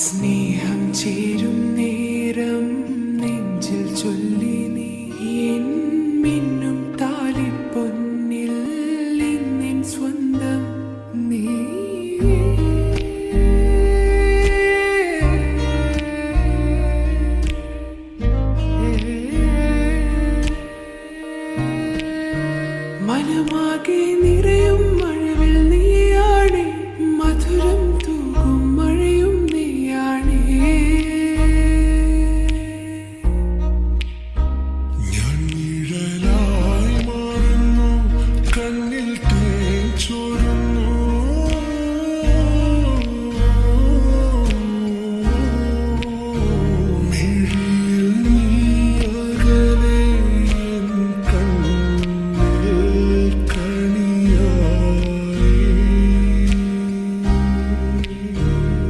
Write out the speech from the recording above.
സ്നേഹം ചേരും നേരം നെഞ്ചിൽ ചൊല്ലി നീ. മിന്നും നീ. മനമാകെ നിറ